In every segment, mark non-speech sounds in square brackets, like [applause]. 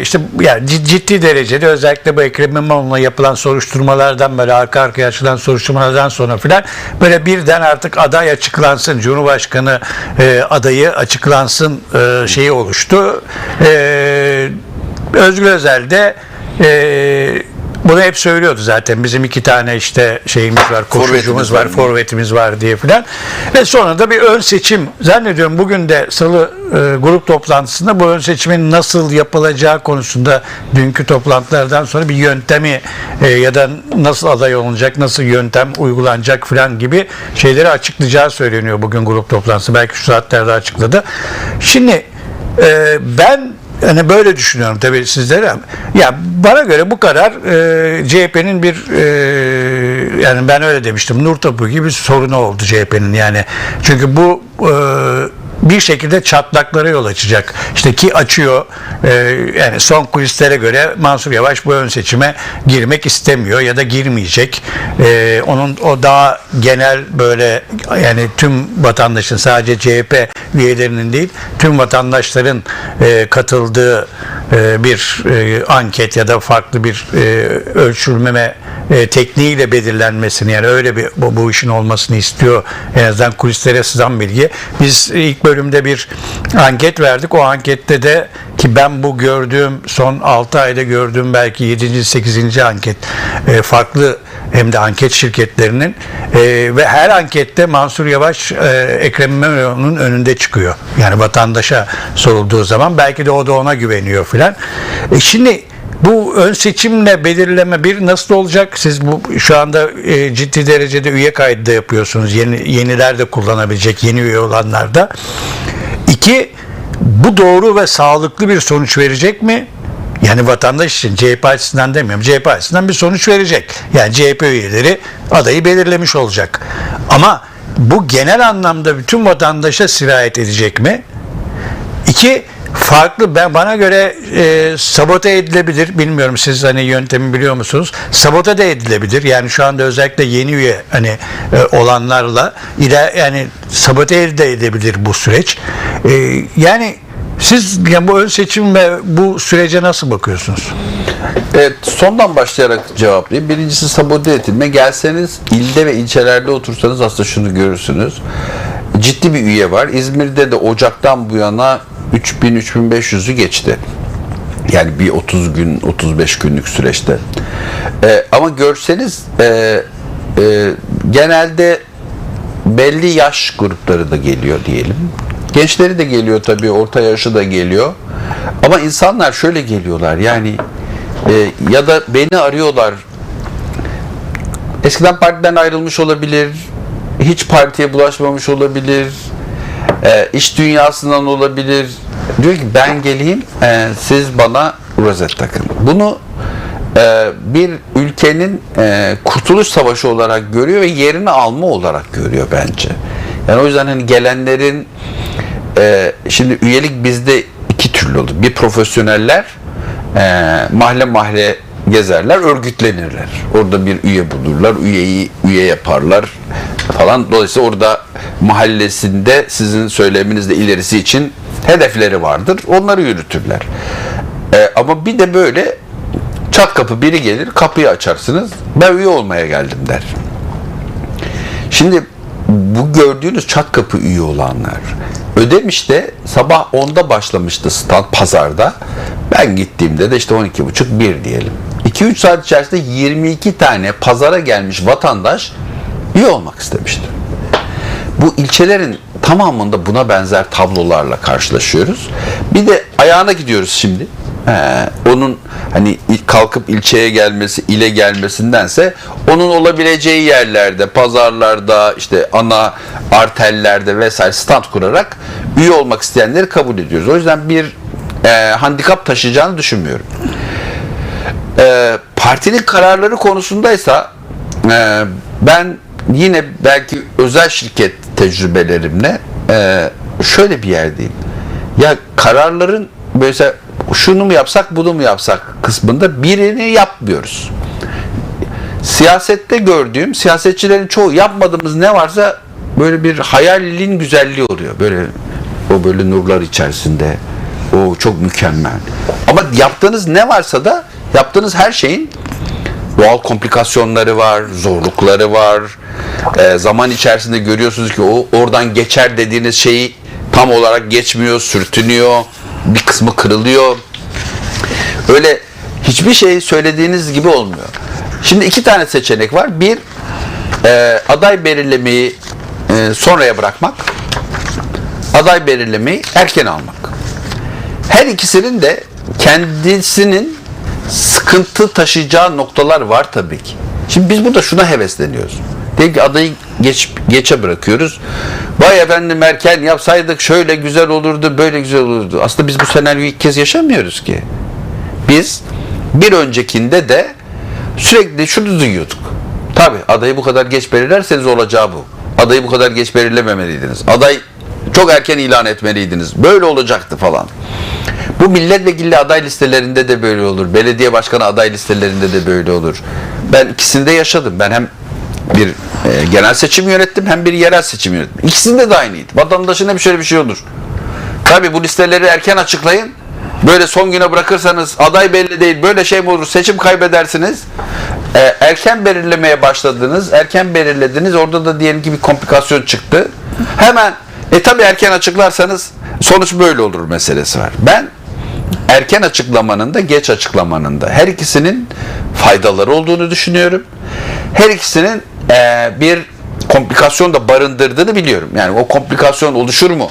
işte yani cid- ciddi derecede özellikle bu Ekrem İmamoğlu'na yapılan soruşturmalardan böyle arka arkaya açılan soruşturmalardan sonra filan böyle birden artık aday açıklansın Cumhurbaşkanı e, adayı açıklansın e, şeyi oluştu. E, Özgür Özel de e, bunu hep söylüyordu zaten. Bizim iki tane işte şeyimiz var, koşucumuz var. forvetimiz var diye filan. Ve sonra da bir ön seçim zannediyorum bugün de salı e, grup toplantısında bu ön seçimin nasıl yapılacağı konusunda dünkü toplantılardan sonra bir yöntemi e, ya da nasıl aday olunacak, nasıl yöntem uygulanacak filan gibi şeyleri açıklayacağı söyleniyor bugün grup toplantısı. Belki şu saatlerde açıkladı. Şimdi e, ben hani böyle düşünüyorum tabii sizlere. Ya bana göre bu kadar e, CHP'nin bir e, yani ben öyle demiştim. Nur topu gibi bir sorunu oldu CHP'nin yani. Çünkü bu e, bir şekilde çatlaklara yol açacak. İşte ki açıyor e, yani son kulislere göre Mansur Yavaş bu ön seçime girmek istemiyor ya da girmeyecek. E, onun o daha genel böyle yani tüm vatandaşın sadece CHP üyelerinin değil tüm vatandaşların e, katıldığı e, bir e, anket ya da farklı bir e, ölçülmeme e, tekniğiyle belirlenmesini yani öyle bir bu, bu işin olmasını istiyor en azından kulislere sızan bilgi. Biz ilk bölümde bir anket verdik. O ankette de ki ben bu gördüğüm son 6 ayda gördüğüm belki 7. 8. anket e, farklı hem de anket şirketlerinin e, ve her ankette Mansur Yavaş e, Ekrem İmamoğlu'nun önünde çıkıyor. Yani vatandaşa sorulduğu zaman belki de o da ona güveniyor filan. E, şimdi bu ön seçimle belirleme bir nasıl olacak? Siz bu şu anda e, ciddi derecede üye kaydı da yapıyorsunuz. Yeni yeniler de kullanabilecek yeni üye olanlar da. İki, bu doğru ve sağlıklı bir sonuç verecek mi? Yani vatandaş için CHP açısından demiyorum. CHP açısından bir sonuç verecek. Yani CHP üyeleri adayı belirlemiş olacak. Ama bu genel anlamda bütün vatandaşa sirayet edecek mi? İki, farklı ben bana göre e, sabote edilebilir. Bilmiyorum siz hani yöntemi biliyor musunuz? Sabote de edilebilir. Yani şu anda özellikle yeni üye hani e, olanlarla ile yani sabote de edebilir bu süreç. E, yani siz yani bu ön seçim ve bu sürece nasıl bakıyorsunuz? Evet, sondan başlayarak cevaplayayım. Birincisi sabote edilme. Gelseniz ilde ve ilçelerde otursanız aslında şunu görürsünüz. Ciddi bir üye var. İzmir'de de Ocak'tan bu yana 3000-3500'ü geçti. Yani bir 30 gün, 35 günlük süreçte. Ee, ama görseniz e, e, genelde belli yaş grupları da geliyor diyelim. Gençleri de geliyor tabii, orta yaşı da geliyor. Ama insanlar şöyle geliyorlar yani e, ya da beni arıyorlar. Eskiden partiden ayrılmış olabilir, hiç partiye bulaşmamış olabilir, e, iş dünyasından olabilir. Diyor ki ben geleyim, e, siz bana rozet takın. Bunu e, bir ülkenin e, kurtuluş savaşı olarak görüyor ve yerini alma olarak görüyor bence. Yani o yüzden hani gelenlerin e, şimdi üyelik bizde iki türlü olur. Bir profesyoneller e, mahalle mahalle gezerler, örgütlenirler. Orada bir üye bulurlar, üyeyi üye yaparlar falan. Dolayısıyla orada mahallesinde sizin söyleminizde ilerisi için hedefleri vardır. Onları yürütürler. E, ama bir de böyle çat kapı biri gelir, kapıyı açarsınız. Ben üye olmaya geldim der. Şimdi bu gördüğünüz çat kapı üye olanlar Ödemiş'te sabah 10'da başlamıştı stand pazarda. Ben gittiğimde de işte 12.30 1 diyelim. 2-3 saat içerisinde 22 tane pazara gelmiş vatandaş üye olmak istemişti. Bu ilçelerin tamamında buna benzer tablolarla karşılaşıyoruz. Bir de ayağına gidiyoruz şimdi. Ee, onun hani kalkıp ilçeye gelmesi, ile gelmesindense onun olabileceği yerlerde, pazarlarda, işte ana artellerde vesaire stand kurarak üye olmak isteyenleri kabul ediyoruz. O yüzden bir e, handikap taşıyacağını düşünmüyorum. E, partinin kararları konusundaysa e, ben yine belki özel şirket tecrübelerimle e, şöyle bir yerdeyim. Ya kararların böyle şunu mu yapsak bunu mu yapsak kısmında birini yapmıyoruz. Siyasette gördüğüm siyasetçilerin çoğu yapmadığımız ne varsa böyle bir hayalin güzelliği oluyor. Böyle o böyle nurlar içerisinde O çok mükemmel. Ama yaptığınız ne varsa da yaptığınız her şeyin doğal komplikasyonları var, zorlukları var. Ee, zaman içerisinde görüyorsunuz ki o oradan geçer dediğiniz şeyi tam olarak geçmiyor, sürtünüyor, bir kısmı kırılıyor. Öyle hiçbir şey söylediğiniz gibi olmuyor. Şimdi iki tane seçenek var. Bir, e, aday belirlemeyi e, sonraya bırakmak. Aday belirlemeyi erken almak. Her ikisinin de kendisinin sıkıntı taşıyacağı noktalar var tabii ki. Şimdi biz burada şuna hevesleniyoruz. Diyelim ki adayı geç, geçe bırakıyoruz. Vay efendim erken yapsaydık şöyle güzel olurdu, böyle güzel olurdu. Aslında biz bu senaryoyu ilk kez yaşamıyoruz ki. Biz bir öncekinde de sürekli şunu duyuyorduk. Tabi adayı bu kadar geç belirlerseniz olacağı bu. Adayı bu kadar geç belirlememeliydiniz. Aday çok erken ilan etmeliydiniz. Böyle olacaktı falan. Bu milletvekili aday listelerinde de böyle olur. Belediye başkanı aday listelerinde de böyle olur. Ben ikisini de yaşadım. Ben hem bir e, genel seçim yönettim hem bir yerel seçim yönettim. İkisinde de aynıydı. Vatandaşın hep şöyle bir şey olur. Tabi bu listeleri erken açıklayın. Böyle son güne bırakırsanız aday belli değil. Böyle şey mi olur? Seçim kaybedersiniz. Ee, erken belirlemeye başladınız. Erken belirlediniz. Orada da diyelim ki bir komplikasyon çıktı. Hemen e tabi erken açıklarsanız sonuç böyle olur meselesi var. Ben erken açıklamanın da geç açıklamanın da her ikisinin faydaları olduğunu düşünüyorum. Her ikisinin e, bir komplikasyon da barındırdığını biliyorum. Yani o komplikasyon oluşur mu?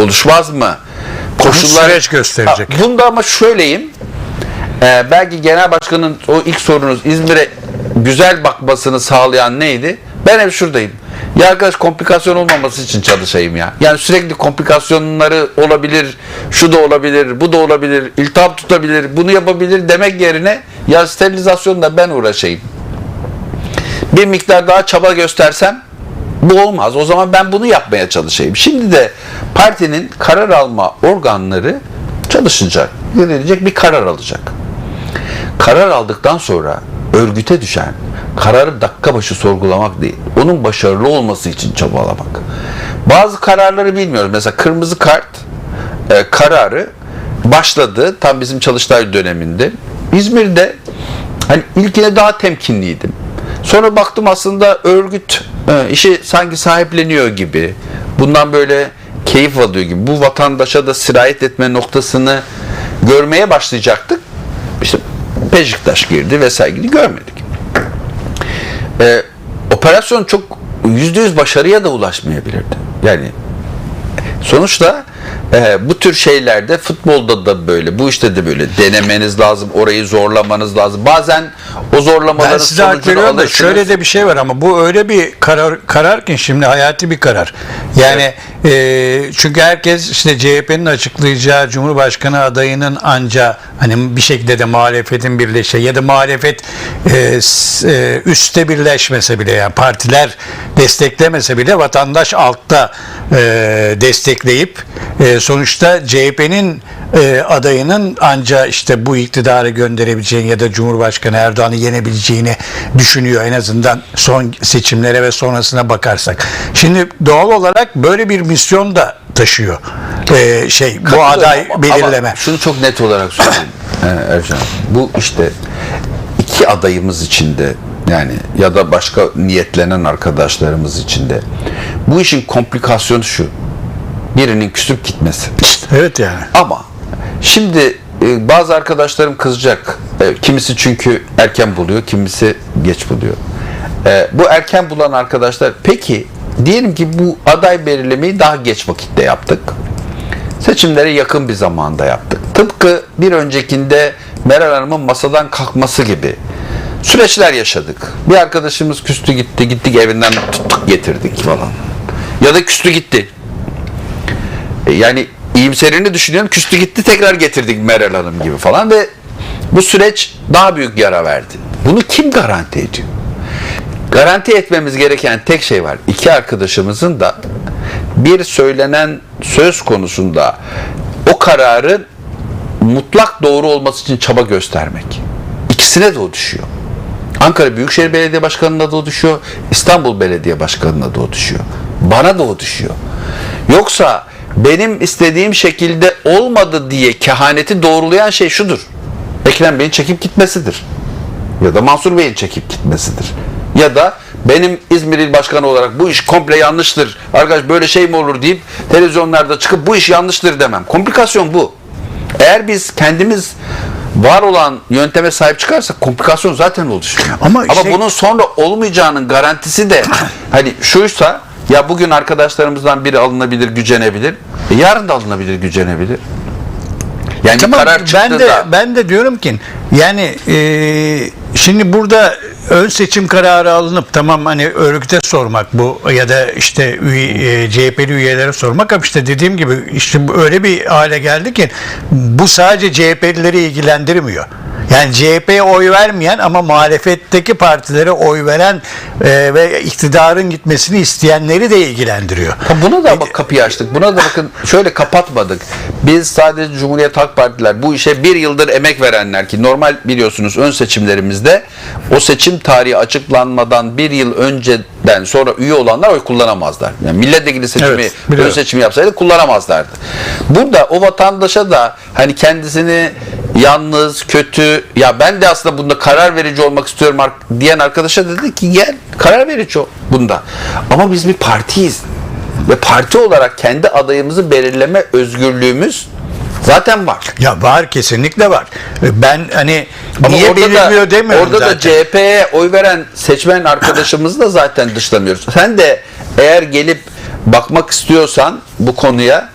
Oluşmaz mı? Koşullar süreç gösterecek. Ha, Bunda ama şöyleyim. Ee, belki genel başkanın o ilk sorunuz İzmir'e güzel bakmasını sağlayan neydi? Ben hep şuradayım. Ya arkadaş komplikasyon olmaması için çalışayım ya. Yani sürekli komplikasyonları olabilir, şu da olabilir, bu da olabilir, iltihap tutabilir, bunu yapabilir demek yerine ya sterilizasyonla ben uğraşayım. Bir miktar daha çaba göstersem bu olmaz. O zaman ben bunu yapmaya çalışayım. Şimdi de partinin karar alma organları çalışacak, verilecek bir karar alacak. Karar aldıktan sonra örgüte düşen kararı dakika başı sorgulamak değil. Onun başarılı olması için çabalamak. Bazı kararları bilmiyoruz. Mesela kırmızı kart e, kararı başladı tam bizim Çalıştay döneminde. İzmir'de hani ilkine daha temkinliydim. Sonra baktım aslında örgüt e, işi sanki sahipleniyor gibi. Bundan böyle keyif alıyor gibi. Bu vatandaşa da sirayet etme noktasını görmeye başlayacaktık. İşte Beşiktaş girdi vesaire girdi görmedik. E, operasyon çok yüzde yüz başarıya da ulaşmayabilirdi. Yani sonuçta e, bu tür şeylerde futbolda da böyle, bu işte de böyle denemeniz lazım, orayı zorlamanız lazım. Bazen o zorlamaların Ben size hak sonucunu veriyorum da alırsınız. şöyle de bir şey var ama bu öyle bir karar karar ki şimdi hayati bir karar. Yani e, çünkü herkes işte CHP'nin açıklayacağı Cumhurbaşkanı adayının anca hani bir şekilde de muhalefetin birleşe ya da muhalefet e, s- e, üstte birleşmese bile yani partiler desteklemese bile vatandaş altta e, destekleyip e, sonuçta CHP'nin e, adayının anca işte bu iktidarı gönderebileceğini ya da Cumhurbaşkanı Erdoğan'ı yenebileceğini düşünüyor en azından son seçimlere ve sonrasına bakarsak. Şimdi doğal olarak böyle bir misyon da taşıyor. E, şey bu aday ama- belirleme. Ama şunu çok net olarak söyleyeyim ee, [coughs] Ercan. Bu işte iki adayımız içinde yani ya da başka niyetlenen arkadaşlarımız içinde bu işin komplikasyonu şu. Birinin küsüp gitmesi. Evet yani. Ama şimdi e, bazı arkadaşlarım kızacak. E, kimisi çünkü erken buluyor, kimisi geç buluyor. E, bu erken bulan arkadaşlar peki diyelim ki bu aday belirlemeyi daha geç vakitte yaptık. Seçimlere yakın bir zamanda yaptık. Tıpkı bir öncekinde Meral Hanım'ın masadan kalkması gibi süreçler yaşadık. Bir arkadaşımız küstü gitti, gittik evinden tuttuk getirdik falan. Ya da küstü gitti. E, Yani iyimserini düşünüyorum. Küstü gitti tekrar getirdik Meral Hanım gibi falan ve bu süreç daha büyük yara verdi. Bunu kim garanti ediyor? Garanti etmemiz gereken tek şey var. İki arkadaşımızın da bir söylenen söz konusunda o kararın mutlak doğru olması için çaba göstermek. İkisine de o düşüyor. Ankara Büyükşehir Belediye Başkanı'na da o düşüyor. İstanbul Belediye Başkanı'na da o düşüyor. Bana da o düşüyor. Yoksa benim istediğim şekilde olmadı diye kehaneti doğrulayan şey şudur. Ekrem Bey'in çekip gitmesidir. Ya da Mansur Bey'in çekip gitmesidir. Ya da benim İzmir İl Başkanı olarak bu iş komple yanlıştır. Arkadaş böyle şey mi olur deyip televizyonlarda çıkıp bu iş yanlıştır demem. Komplikasyon bu. Eğer biz kendimiz var olan yönteme sahip çıkarsak komplikasyon zaten oluşuyor. Ama Ama şey- bunun sonra olmayacağının garantisi de [clears throat] hani şuysa ya bugün arkadaşlarımızdan biri alınabilir, gücenebilir. E yarın da alınabilir, gücenebilir. Yani Tamam, karar ben çıktı de da ben de diyorum ki yani e, şimdi burada ön seçim kararı alınıp tamam hani örgüte sormak bu ya da işte üye, e, CHP'li üyelere sormak ama işte dediğim gibi işte öyle bir hale geldi ki bu sadece CHP'lileri ilgilendirmiyor. Yani CHP'ye oy vermeyen ama muhalefetteki partilere oy veren e, ve iktidarın gitmesini isteyenleri de ilgilendiriyor. Ha, Buna da bak kapıyı açtık. Buna da bakın şöyle kapatmadık. Biz sadece Cumhuriyet Halk Partiler bu işe bir yıldır emek verenler ki normal biliyorsunuz ön seçimlerimizde o seçim tarihi açıklanmadan bir yıl önceden sonra üye olanlar oy kullanamazlar. Yani milletvekili seçimi, Evet, ön seçimi yapsaydı kullanamazlardı. Burada o vatandaşa da hani kendisini yalnız, kötü ya ben de aslında bunda karar verici olmak istiyorum diyen arkadaşa dedi ki gel karar verici ol bunda. Ama biz bir partiyiz. Ve parti olarak kendi adayımızı belirleme özgürlüğümüz zaten var. Ya var kesinlikle var. Ben hani Ama niye orada da- demiyorum Orada zaten. da CHP'ye oy veren seçmen arkadaşımızı da zaten dışlamıyoruz. Sen de eğer gelip bakmak istiyorsan bu konuya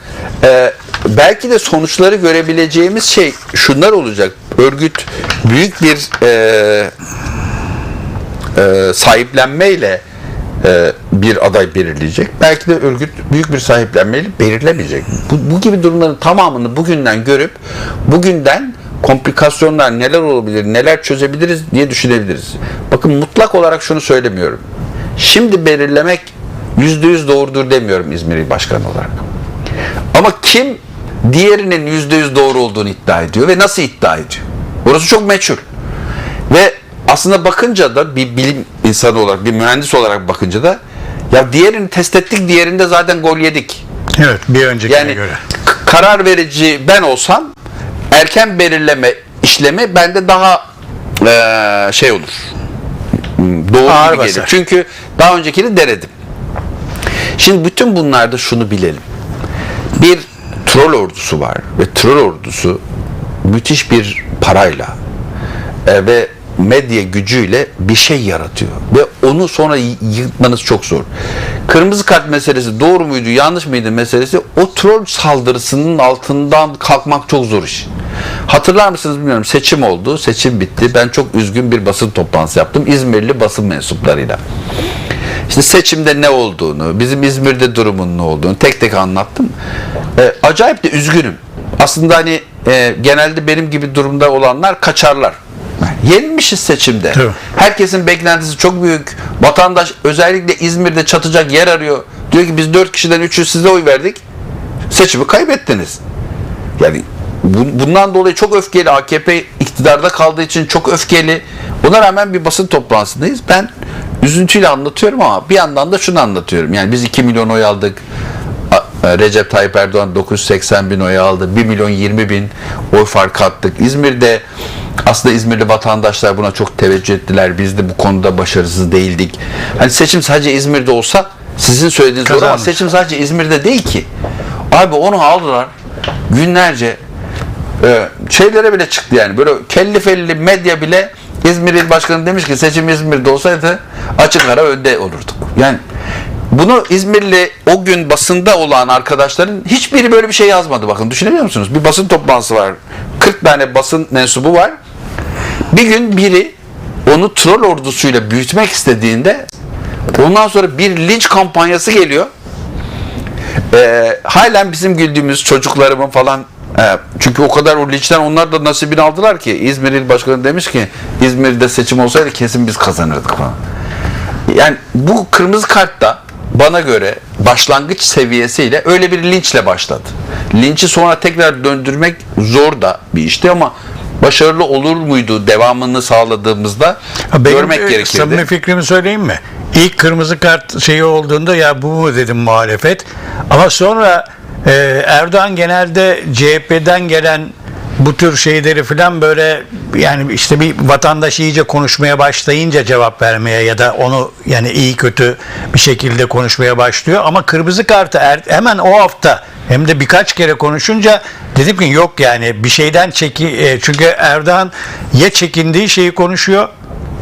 e, belki de sonuçları görebileceğimiz şey şunlar olacak. Örgüt büyük bir e, e, sahiplenmeyle e, bir aday belirleyecek. Belki de örgüt büyük bir sahiplenmeyle belirlemeyecek. Bu, bu gibi durumların tamamını bugünden görüp bugünden komplikasyonlar neler olabilir, neler çözebiliriz diye düşünebiliriz. Bakın mutlak olarak şunu söylemiyorum. Şimdi belirlemek yüzde yüz doğrudur demiyorum İzmir Başkanı olarak. Ama kim diğerinin yüzde yüz doğru olduğunu iddia ediyor ve nasıl iddia ediyor? Orası çok meçhul. Ve aslında bakınca da bir bilim insanı olarak, bir mühendis olarak bakınca da ya diğerini test ettik, diğerinde zaten gol yedik. Evet bir öncekine Yani göre. karar verici ben olsam erken belirleme işlemi bende daha eee, şey olur. Doğru Ağır gibi gelir. Çünkü daha öncekini denedim. Şimdi bütün bunlarda şunu bilelim. Bir troll ordusu var ve troll ordusu müthiş bir parayla e, ve medya gücüyle bir şey yaratıyor ve onu sonra yıkmanız çok zor. Kırmızı kart meselesi doğru muydu yanlış mıydı meselesi o troll saldırısının altından kalkmak çok zor iş. Hatırlar mısınız bilmiyorum seçim oldu seçim bitti ben çok üzgün bir basın toplantısı yaptım İzmirli basın mensuplarıyla. İşte seçimde ne olduğunu, bizim İzmir'de durumun ne olduğunu tek tek anlattım. E, acayip de üzgünüm. Aslında hani e, genelde benim gibi durumda olanlar kaçarlar. Yenilmişiz seçimde. Tabii. Herkesin beklentisi çok büyük. Vatandaş özellikle İzmir'de çatacak yer arıyor. Diyor ki biz 4 kişiden 3'ü size oy verdik. Seçimi kaybettiniz. Yani bu- bundan dolayı çok öfkeli AKP iktidarda kaldığı için çok öfkeli. Ona rağmen bir basın toplantısındayız. Ben üzüntüyle anlatıyorum ama bir yandan da şunu anlatıyorum. Yani biz 2 milyon oy aldık. E, Recep Tayyip Erdoğan 980 bin oy aldı. 1 milyon 20 bin oy fark attık. İzmir'de aslında İzmirli vatandaşlar buna çok teveccüh ettiler. Biz de bu konuda başarısız değildik. Hani seçim sadece İzmir'de olsa sizin söylediğiniz doğru ama seçim sadece İzmir'de değil ki. Abi onu aldılar günlerce e, şeylere bile çıktı yani. Böyle kelli felli medya bile İzmir İl Başkanı demiş ki seçim İzmir'de olsaydı açık ara önde olurduk. Yani bunu İzmirli o gün basında olan arkadaşların hiçbiri böyle bir şey yazmadı. Bakın düşünebiliyor musunuz? Bir basın toplantısı var. 40 tane basın mensubu var. Bir gün biri onu troll ordusuyla büyütmek istediğinde ondan sonra bir linç kampanyası geliyor. Ee, halen bizim güldüğümüz çocuklarımın falan e, çünkü o kadar o linçten onlar da nasibini aldılar ki İzmir İl Başkanı demiş ki İzmir'de seçim olsaydı kesin biz kazanırdık falan. Yani bu kırmızı kart da bana göre başlangıç seviyesiyle öyle bir linçle başladı. Linçi sonra tekrar döndürmek zor da bir işti ama başarılı olur muydu devamını sağladığımızda Benim görmek e, gerekirdi. samimi fikrimi söyleyeyim mi? İlk kırmızı kart şeyi olduğunda ya bu mu dedim muhalefet. Ama sonra Ee, Erdoğan genelde CHP'den gelen bu tür şeyleri falan böyle yani işte bir vatandaş iyice konuşmaya başlayınca cevap vermeye ya da onu yani iyi kötü bir şekilde konuşmaya başlıyor. Ama kırmızı kartı er- hemen o hafta hem de birkaç kere konuşunca dedim ki yok yani bir şeyden çeki e, çünkü Erdoğan ya çekindiği şeyi konuşuyor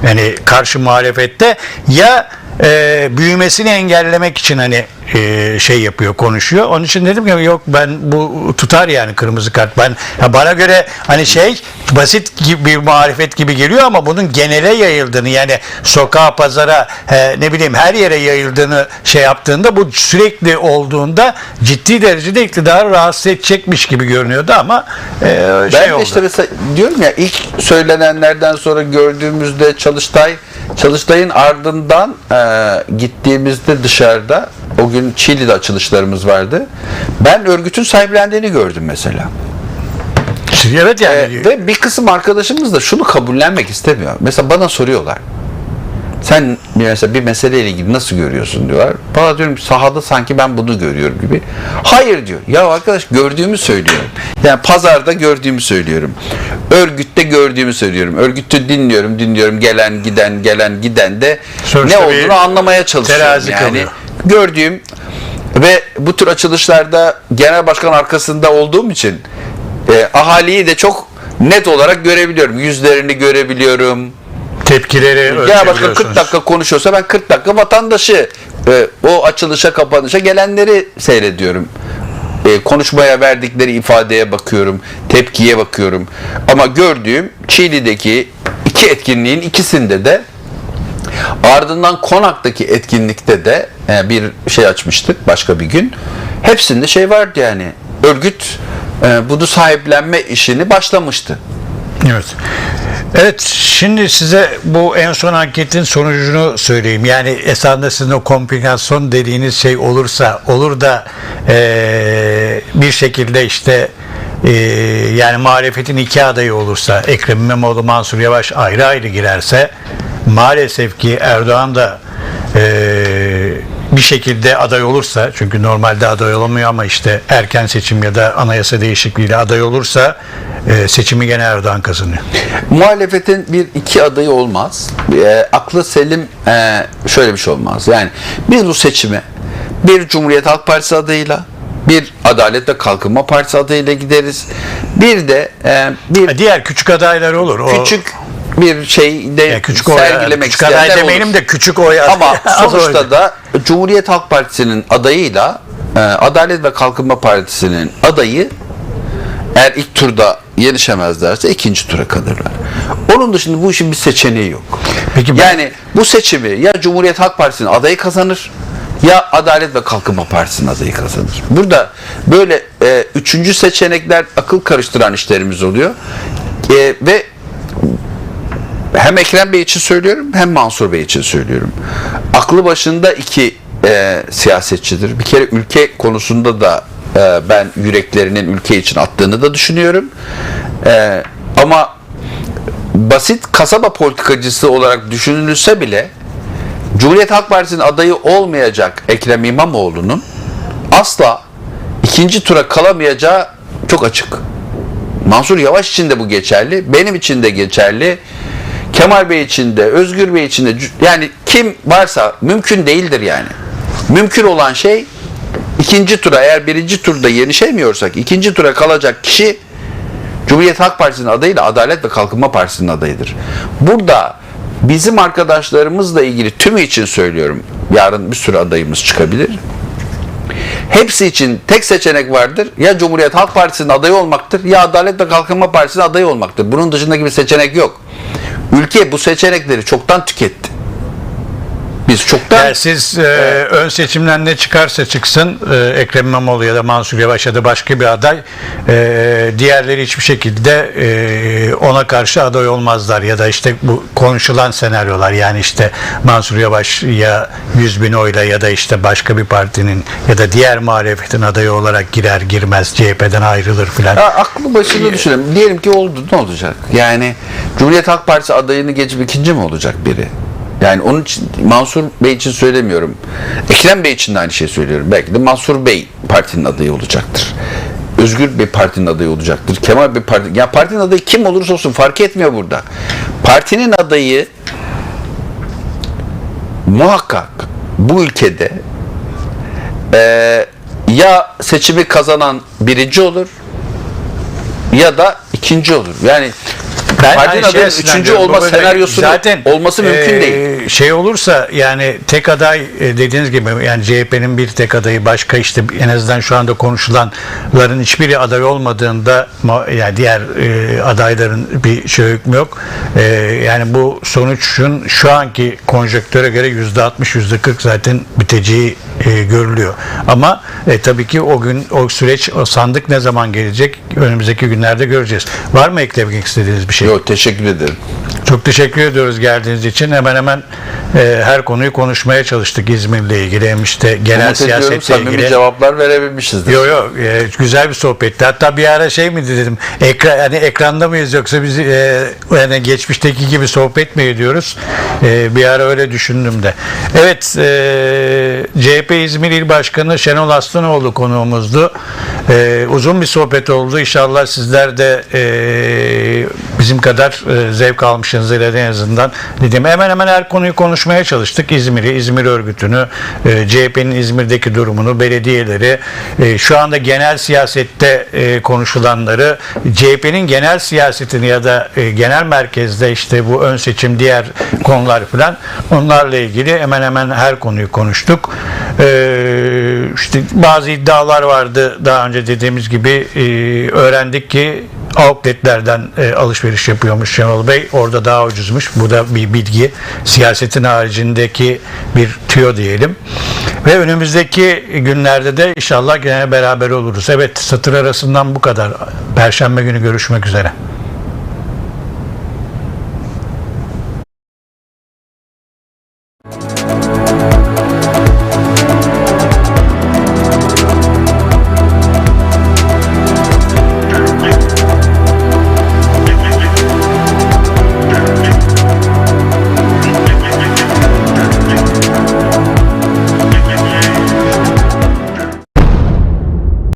yani karşı muhalefette ya e, büyümesini engellemek için hani e, şey yapıyor konuşuyor. Onun için dedim ki yok ben bu tutar yani kırmızı kart. Ben ya bana göre hani şey basit gibi bir marifet gibi geliyor ama bunun genele yayıldığını yani sokağa pazara e, ne bileyim her yere yayıldığını şey yaptığında bu sürekli olduğunda ciddi derecede iktidarı rahatsız edecekmiş gibi görünüyordu ama e, Ben şey de oldu. işte mesela diyorum ya ilk söylenenlerden sonra gördüğümüzde Çalıştay Çalıştay'ın ardından e, gittiğimizde dışarıda o gün Çiğli'de açılışlarımız vardı. Ben örgütün sahiplendiğini gördüm mesela. evet yani E, ve bir kısım arkadaşımız da şunu kabullenmek istemiyor. Mesela bana soruyorlar. Sen mesela bir meseleyle ilgili nasıl görüyorsun diyorlar. Bana diyorum sahada sanki ben bunu görüyorum gibi. Hayır diyor. Ya arkadaş gördüğümü söylüyorum. Yani pazarda gördüğümü söylüyorum. Örgütte gördüğümü söylüyorum. Örgütü dinliyorum, dinliyorum. Gelen giden gelen giden de Sonuçta ne olduğunu anlamaya çalışıyorum. terazi yani kalıyor. gördüğüm ve bu tür açılışlarda genel başkan arkasında olduğum için e, ahaliyi de çok net olarak görebiliyorum. Yüzlerini görebiliyorum. Tepkileri Genel başkan 40 ölçebiliyorsunuz. dakika konuşuyorsa ben 40 dakika vatandaşı e, o açılışa kapanışa gelenleri seyrediyorum. E, konuşmaya verdikleri ifadeye bakıyorum, tepkiye bakıyorum. Ama gördüğüm Çiğli'deki iki etkinliğin ikisinde de ardından Konak'taki etkinlikte de e, bir şey açmıştık başka bir gün. Hepsinde şey vardı yani örgüt e, bunu sahiplenme işini başlamıştı. Evet. Evet şimdi size bu en son anketin sonucunu söyleyeyim. Yani esasında sizin o komplikasyon dediğiniz şey olursa olur da eee, bir şekilde işte eee, yani muhalefetin iki adayı olursa Ekrem İmamoğlu Mansur Yavaş ayrı ayrı girerse maalesef ki Erdoğan da eee, bir şekilde aday olursa çünkü normalde aday olamıyor ama işte erken seçim ya da anayasa değişikliğiyle aday olursa eee, seçimi gene Erdoğan kazanıyor. Muhalefetin bir iki adayı olmaz. E, aklı selim e, şöyle bir şey olmaz. Yani biz bu seçime bir Cumhuriyet Halk Partisi adayıyla bir Adalet ve Kalkınma Partisi adayıyla gideriz. Bir de e, bir Diğer küçük adaylar olur. O, küçük bir şey de ya küçük oy, sergilemek küçük aday demeyelim de küçük oy Ama [laughs] sonuçta da Cumhuriyet Halk Partisi'nin adayıyla e, Adalet ve Kalkınma Partisi'nin adayı eğer ilk turda yenişemezlerse ikinci tura kalırlar. Onun dışında bu işin bir seçeneği yok. Peki ben- yani bu seçimi ya Cumhuriyet Halk Partisi'nin adayı kazanır ya Adalet ve Kalkınma Partisi'nin adayı kazanır. Burada böyle e, üçüncü seçenekler akıl karıştıran işlerimiz oluyor. E, ve hem Ekrem Bey için söylüyorum hem Mansur Bey için söylüyorum. Aklı başında iki e, siyasetçidir. Bir kere ülke konusunda da e, ben yüreklerinin ülke için attığını da düşünüyorum. E, ama basit kasaba politikacısı olarak düşünülürse bile Cumhuriyet Halk Partisi'nin adayı olmayacak Ekrem İmamoğlu'nun asla ikinci tura kalamayacağı çok açık. Mansur Yavaş için de bu geçerli. Benim için de geçerli. Kemal Bey için de, Özgür Bey için de yani kim varsa mümkün değildir yani. Mümkün olan şey ikinci tura eğer birinci turda yenişemiyorsak ikinci tura kalacak kişi Cumhuriyet Halk Partisi'nin adayıyla Adalet ve Kalkınma Partisi'nin adayıdır. Burada bizim arkadaşlarımızla ilgili tümü için söylüyorum. Yarın bir sürü adayımız çıkabilir. Hepsi için tek seçenek vardır. Ya Cumhuriyet Halk Partisi'nin adayı olmaktır ya Adalet ve Kalkınma Partisi'nin adayı olmaktır. Bunun dışındaki bir seçenek yok. Ülke bu seçenekleri çoktan tüketti. Biz çoktan Yani siz e, ön seçimden ne çıkarsa çıksın e, Ekrem İmamoğlu ya da Mansur Yavaş ya da başka bir aday e, diğerleri hiçbir şekilde e, ona karşı aday olmazlar ya da işte bu konuşulan senaryolar yani işte Mansur Yavaş ya 100 bin oyla ya da işte başka bir partinin ya da diğer muhalefetin adayı olarak girer girmez CHP'den ayrılır filan. Aklı başında düşünelim. Diyelim ki oldu ne olacak? Yani Cumhuriyet Halk Partisi adayını geçip ikinci mi olacak biri? Yani onun için Mansur Bey için söylemiyorum. Ekrem Bey için de aynı şeyi söylüyorum. Belki de Mansur Bey partinin adayı olacaktır. Özgür Bey partinin adayı olacaktır. Kemal Bey parti ya partinin adayı kim olursa olsun fark etmiyor burada. Partinin adayı muhakkak bu ülkede eee, ya seçimi kazanan birinci olur ya da ikinci olur. Yani aynı şeye adayının üçüncü olma senaryosu olması mümkün e, değil. Şey olursa yani tek aday e, dediğiniz gibi yani CHP'nin bir tek adayı başka işte en azından şu anda konuşulanların hiçbiri aday olmadığında ma- yani diğer e, adayların bir şey hükmü yok. E, yani bu sonuçun şu anki konjöktöre göre yüzde 60 yüzde 40 zaten biteceği e, görülüyor. Ama e, tabii ki o gün o süreç o sandık ne zaman gelecek önümüzdeki günlerde göreceğiz. Var mı eklemek istediğiniz bir şey? Yok teşekkür ederim. Çok teşekkür ediyoruz geldiğiniz için. Hemen hemen e, her konuyu konuşmaya çalıştık İzmir'le ilgili. Hem işte genel Umut ediyorum siyasetle samimi ilgili. cevaplar verebilmişizdir. Yok yok e, güzel bir sohbetti. Hatta bir ara şey mi dedim ekran yani ekranda mıyız yoksa biz e, yani geçmişteki gibi sohbet mi ediyoruz? E, bir ara öyle düşündüm de. Evet e, CHP İzmir İl Başkanı Şenol Aslanoğlu konuğumuzdu. E, uzun bir sohbet oldu. İnşallah sizler de e, bizim kadar e, zevk almışsınızdır en azından. Dedim hemen hemen her konuyu konuşmaya çalıştık. İzmir'i, İzmir örgütünü, e, CHP'nin İzmir'deki durumunu, belediyeleri, e, şu anda genel siyasette e, konuşulanları, CHP'nin genel siyasetini ya da genel merkezde işte bu ön seçim diğer konular falan onlarla ilgili hemen hemen her konuyu konuştuk. E, işte bazı iddialar vardı daha önce dediğimiz gibi öğrendik ki outletlerden e, alışveriş yapıyormuş Şenol Bey. Orada daha ucuzmuş. Bu da bir bilgi. Siyasetin haricindeki bir tüyo diyelim. Ve önümüzdeki günlerde de inşallah gene beraber oluruz. Evet satır arasından bu kadar. Perşembe günü görüşmek üzere.